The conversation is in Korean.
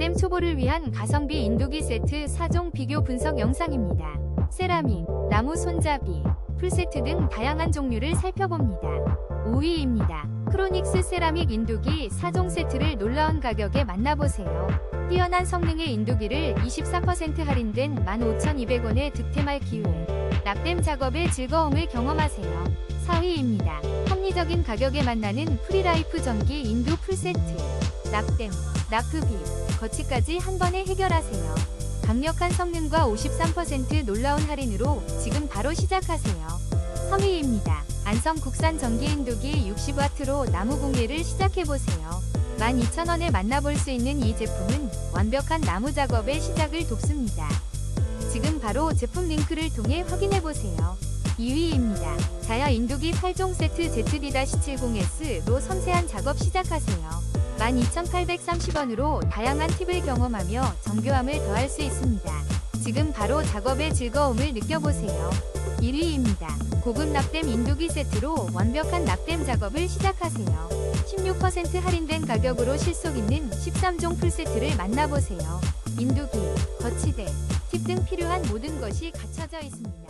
낙댐 초보를 위한 가성비 인두기 세트 4종 비교 분석 영상입니다. 세라믹, 나무 손잡이, 풀세트 등 다양한 종류를 살펴봅니다. 5위입니다. 크로닉스 세라믹 인두기 4종 세트를 놀라운 가격에 만나보세요. 뛰어난 성능의 인두기를 24% 할인된 15,200원에 득템할 기회. 낙댐 작업의 즐거움을 경험하세요. 4위입니다. 합리적인 가격에 만나는 프리라이프 전기 인두 풀세트. 낙댐, 나프비, 거치까지 한 번에 해결하세요. 강력한 성능과 53% 놀라운 할인으로 지금 바로 시작하세요. 3위입니다. 안성 국산 전기 인두기 60W로 나무 공예를 시작해보세요. 12,000원에 만나볼 수 있는 이 제품은 완벽한 나무 작업의 시작을 돕습니다. 지금 바로 제품 링크를 통해 확인해보세요. 2위입니다. 자야 인두기 8종 세트 ZD-70S로 섬세한 작업 시작하세요. 12,830원으로 다양한 팁을 경험하며 정교함을 더할 수 있습니다. 지금 바로 작업의 즐거움을 느껴보세요. 1위입니다. 고급 납땜 인두기 세트로 완벽한 납땜 작업을 시작하세요. 16% 할인된 가격으로 실속 있는 13종 풀세트를 만나보세요. 인두기, 거치대, 팁 등 필요한 모든 것이 갖춰져 있습니다.